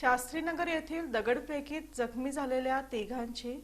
शास्त्रीनगर येथील दगडफेकीत जखमी झालेल्या तिघांची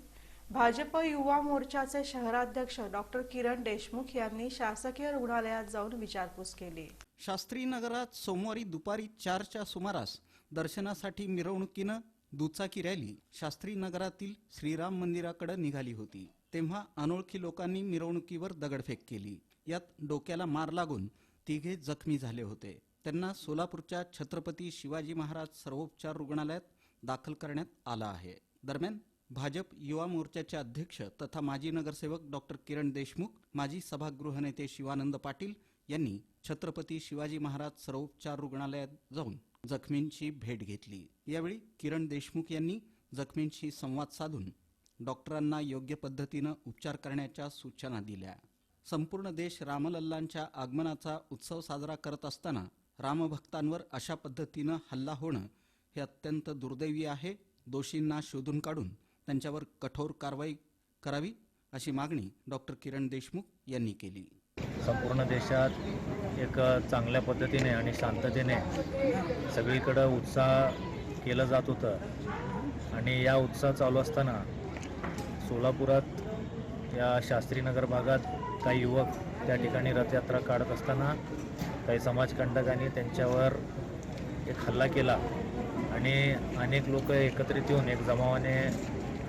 भाजप युवा मोर्चाचे शहराध्यक्ष डॉक्टर किरण देशमुख यांनी शासकीय रुग्णालयात जाऊन विचारपूस केली. शास्त्री नगरात सोमवारी दुपारी चारच्या सुमारास दर्शनासाठी मिरवणुकीनं दुचाकी रॅली शास्त्री नगरातील श्रीराम मंदिराकडे निघाली होती. तेव्हा अनोळखी लोकांनी मिरवणुकीवर दगडफेक केली. यात डोक्याला मार लागून तिघे जखमी झाले होते. त्यांना सोलापूरच्या छत्रपती शिवाजी महाराज सर्वोपचार रुग्णालयात दाखल करण्यात आलं आहे. दरम्यान भाजप युवा मोर्चाचे अध्यक्ष तथा माजी नगरसेवक डॉक्टर किरण देशमुख माजी सभागृह नेते शिवानंद पाटील यांनी छत्रपती शिवाजी महाराज सर्वोपचार रुग्णालयात जाऊन जखमींची भेट घेतली. यावेळी किरण देशमुख यांनी जखमींशी संवाद साधून डॉक्टरांना योग्य पद्धतीनं उपचार करण्याच्या सूचना दिल्या. संपूर्ण देश रामलल्लांच्या आगमनाचा उत्सव साजरा करत असताना रामभक्तांवर अशा पद्धतीनं हल्ला होणं हे अत्यंत दुर्दैवी आहे. दोषींना शोधून काढून त्यांच्यावर कठोर कारवाई करावी अशी मागणी डॉक्टर किरण देशमुख यांनी केली. संपूर्ण देशात एक चांगल्या पद्धतीने आणि शांततेने सगळीकडं उत्साह केलं जात होतं. आणि या उत्साह चालू असताना सोलापुरात या शास्त्रीनगर भागात काही युवक त्या ठिकाणी रथयात्रा काढत असताना काही समाजकंटकांनी त्यांच्यावर एक हल्ला केला. आणि अनेक लोक एकत्रित येऊन एक जमावाने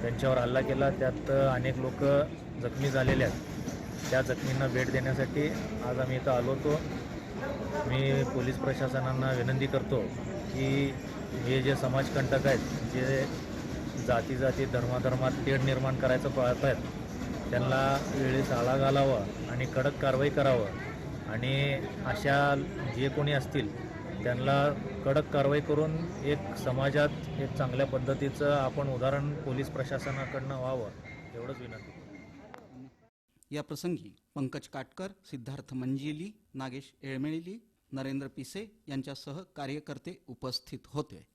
त्यांच्यावर हल्ला केला. त्यात अनेक लोक जखमी झालेले आहेत. त्या जखमींना भेट देण्यासाठी आज आम्ही इथं आलो होतो. मी पोलीस प्रशासनांना विनंती करतो की हे जे समाजकंटक आहेत जे जाती जाती धर्माधर्मात तेढ निर्माण करायचं पाहत आहेत त्यांना वेळेस आळा घालावा आणि कडक कारवाई करावं. आणि अशा जे कोणी असतील त्यांना कडक कारवाई करून एक समाजात एक चांगल्या पद्धतीचं आपण उदाहरण पोलीस प्रशासनाकडनं व्हावं एवढंच विनंती. या प्रसंगी पंकज काटकर सिद्धार्थ मंजिली नागेश येळमेळी नरेंद्र पिसे यांच्यासह कार्यकर्ते उपस्थित होते.